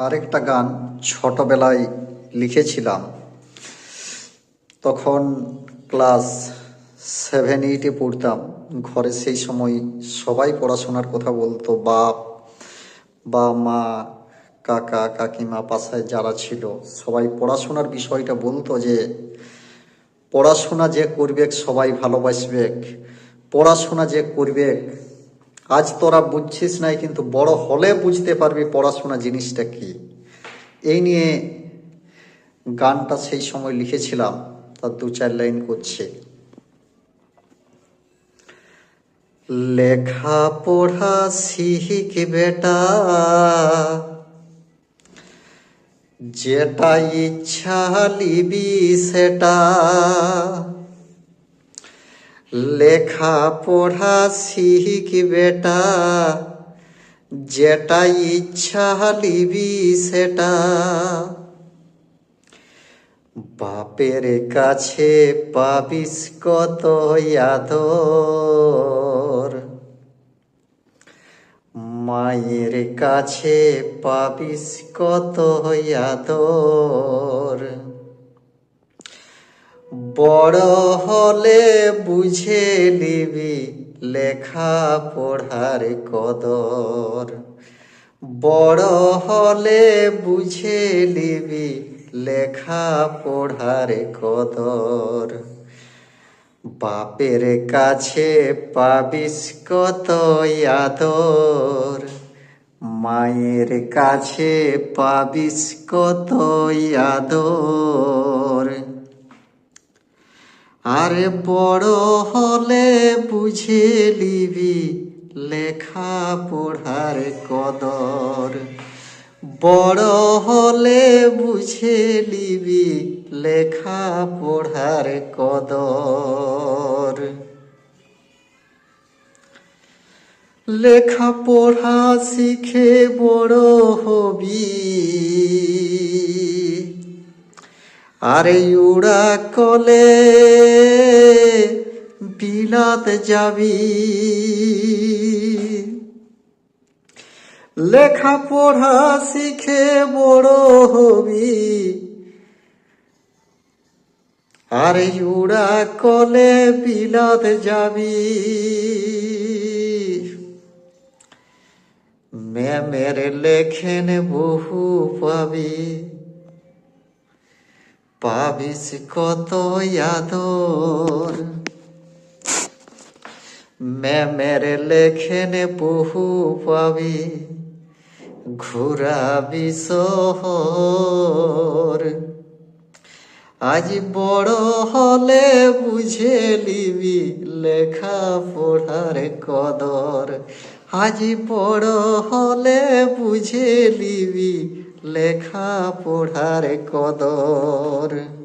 আরেকটা গান ছোটবেলায় লিখেছিলাম। তখন ক্লাস সেভেন, এইটে পড়তাম। ঘরে সেই সময় সবাই পড়াশোনার কথা বলতো, বাপ, বা মা, কাকা, কাকিমা, পাশায় যারা ছিল, সবাই পড়াশোনার বিষয়টা বলতো যে, পড়াশোনা যে করবে সবাই ভালোবাসবে, পড়াশোনা যে করবে আজ তোরা বুঝছিস নাই, কিন্তু বড় হলে বুঝতে পারবি পড়াশোনা জিনিসটা কি। এই নিয়ে গানটা সেই সময় লিখেছিলাম, তার দু চার লাইন করছে। লেখা পড়া শিখ বেটা, যেটা ইচ্ছা লিবি সেটা। লেখা পড়া শিখ বেটা, যেটা ইচ্ছা লিবি সেটা। বাপের কাছে পাবিস কত আদর, মায়ের কাছে পাবিস কত আদর। বড় হলে বুঝে নিবি লেখা পড়ার কদর। বড় হলে বুঝে নিবি লেখা পড়ার কদর। বাপের কাছে পাবিস কত আদর। মায়ের কাছে পাবিস কত আদর। আরে বড় হলে বুঝে লিবি লেখা পড়ার কদর। বড় হলে বুঝে লিবি লেখা পড়ার কদর। লেখা পড়া শিখে বড় হবি। আরে উড়া কলে বিলাত যাবি। লেখা পড়া শিখে বড় হবি। আরে উড়া কলে বিলাত যাবি। ম্যামের লেখেন বহু পাবি। পাবিস কত আদর। ম্যামের লেখেন বহু পাবি, ঘুরাবি শহর। আজ বড় হলে বুঝে লিবি লেখা পড়ার কদর। আজ বড় হলে বুঝে লিবি লেখা পড়ার কদর।